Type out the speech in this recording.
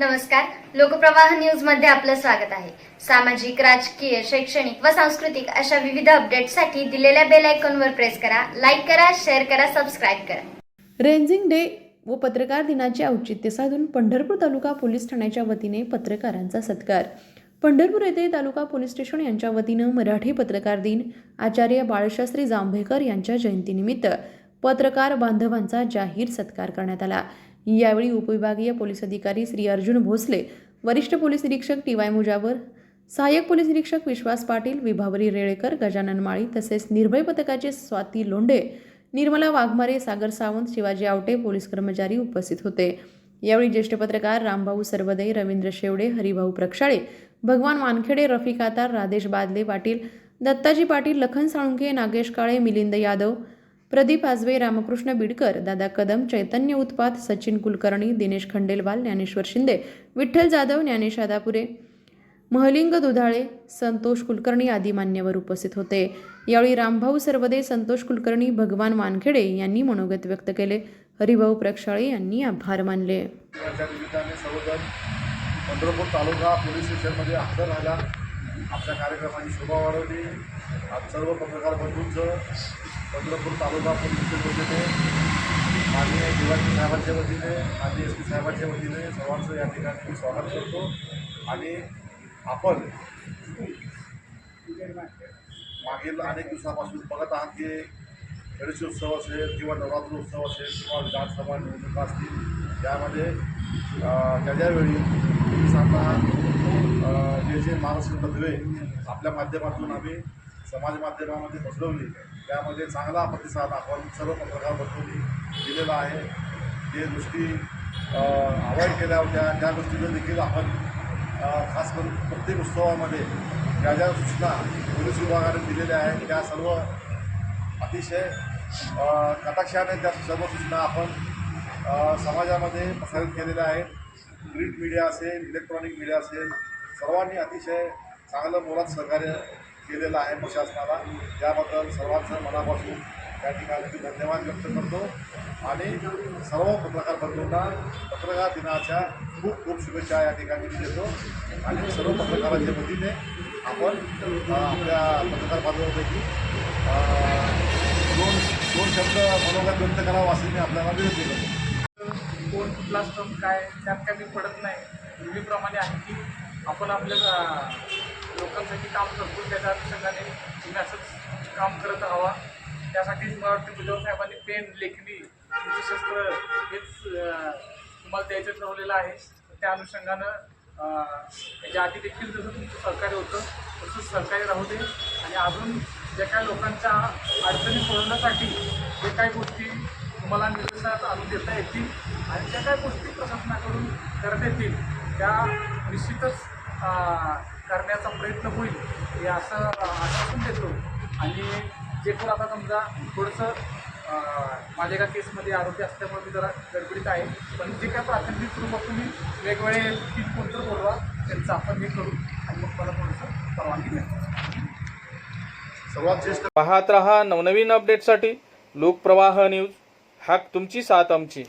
नमस्कार. लोकप्रवाह न्यूजमध्ये आपलं स्वागत आहे. सामाजिक राजकीय शैक्षणिक व सांस्कृतिक अशा विविध अपडेटसाठी दिलेल्या बेल आयकॉनवर प्रेस करा लाईक करा शेअर करा सबस्क्राईब करा. रेंजिंग डे व पत्रकार दिनाचे औचित्य साधून पंढरपूर तालुका पोलीस ठाण्याच्या वतीने पत्रकारांचा सत्कार. पंढरपूर येथे तालुका पोलीस स्टेशन यांच्या वतीनं मराठी पत्रकार दिन आचार्य बाळशास्त्री जांभेकर यांच्या जयंतीनिमित्त पत्रकार बांधवांचा जाहीर सत्कार करण्यात आला. यावेळी उपविभागीय पोलीस अधिकारी श्री अर्जुन भोसले वरिष्ठ पोलीस निरीक्षक टी वाय मुजावर सहाय्यक पोलीस निरीक्षक विश्वास पाटील विभावरी रेळेकर गजानन माळी तसेच निर्भय पथकाचे स्वाती लोंढे निर्मला वाघमारे सागर सावंत शिवाजी आवटे पोलीस कर्मचारी उपस्थित होते. यावेळी ज्येष्ठ पत्रकार रामभाऊ सरवदे रवींद्र शेवडे हरिभाऊ प्रक्षाळे भगवान वानखेडे रफिक आतार राधेश बादले पाटील दत्ताजी पाटील लखन साळुंके नागेश काळे मिलिंद यादव प्रदीप आजवे रामकृष्ण बिडकर दादा कदम चैतन्य उत्पात सचिन कुलकर्णी दिनेश खंडेलवाल ज्ञानेश्वर शिंदे विठ्ठल जाधव ज्ञानेश आदापुरे महलिंग दुधाळे संतोष कुलकर्णी आदी मान्यवर उपस्थित होते. यावेळी रामभाऊ सर्वदे संतोष कुलकर्णी भगवान वानखेडे यांनी मनोगत व्यक्त केले. हरिभाऊ प्रक्षाळे यांनी आभार मानले. पंढरपूर तालुका पोलीस स्टेशनमध्ये हजर राहिला. आपल्या कार्यक्रमाची शोभा वाढवली. आज सर्व पत्रकार बंधूंचं पंढरपूर तालुका पोलीस वतीने माननीय दिवाळी साहेबांच्या वतीने माननीय एस पी साहेबांच्या वतीने सर्वांचं या ठिकाणी मी स्वागत करतो. आणि आपण मागील अनेक दिवसापासून बघत आहात की गणेशोत्सव असेल किंवा नवरात्र उत्सव असेल किंवा विधानसभा निवडणुका असतील त्यामध्ये ज्या ज्यावेळी सांगता जे जे मानसिक तत्वे आपल्या माध्यमातून आम्ही समाज माध्यमामध्ये बसवली. त्यामध्ये चांगला प्रतिसाद आपण सर्व पत्रकार बसवली दिलेला आहे. जे गोष्टी अवॉइड केल्या होत्या त्या गोष्टीचं देखील आपण खास करून प्रत्येक उत्सवामध्ये ज्या ज्या सूचना पोलीस विभागाने दिलेल्या आहेत त्या सर्व अतिशय कटाक्षाने त्या सर्व सूचना आपण समाजामध्ये प्रसारित केलेल्या आहेत. प्रिंट मीडिया असेल इलेक्ट्रॉनिक मीडिया असेल सर्वांनी अतिशय चांगलं मोलात सहकार्य केलेला आहे प्रशासनाला. त्याबद्दल सर्वांचं मनापासून त्या ठिकाणी धन्यवाद व्यक्त करतो. आणि सर्व पत्रकार बंधूंना पत्रकार दिनाच्या खूप खूप शुभेच्छा या ठिकाणी मी देतो. आणि सर्व पत्रकारांच्या वतीने आपण आपल्या पत्रकार बांधवांपैकी दोन दोन शब्द मनोगत व्यक्त करावा असे मी आपल्याला विनंती करतो कोण कुठला स्टॉक काय त्यात काही पडत नाही. पूर्वीप्रमाणे आहे की आपण आपल्या लोकांसाठी काम करतो त्याच्या अनुषंगाने तुम्ही असंच काम करत राहावा. त्यासाठीच मला वाटतं बुजव साहेबांनी पेन लेखणी तुमचे शस्त्र हेच तुम्हाला द्यायचं ठरवलेलं आहे. त्या अनुषंगानं याच्या आधी देखील जसं तुमचं सहकार्य होतं तसंच सहकार्य राहू दे. आणि अजून ज्या काही लोकांच्या अडचणी सोडवण्यासाठी जे काही गोष्टी तुम्हाला निदर्शनात आणून देता येतील आणि ज्या काही गोष्टी प्रशासनाकडून करता येतील त्या निश्चितच करण्याचा प्रयत्न होईल हे असं आश्वासन देतो. आणि जे पण आता समजा थोडंसं अं, माझ्या एका केसमध्ये आरोग्य असल्यामुळे मी जरा गडबडीत आहे. पण जे काय प्राथमिक स्वरूपात तुम्ही वेगवेगळे तीन कोणतं बोलवा त्यांचं आपण हे करू आणि मग मला थोडंसं परवानगी द्या सर्वात ज्येष्ठ पाहत रहा नवनवीन अपडेटसाठी लोकप्रवाह न्यूज हाक तुमची साथ आमची.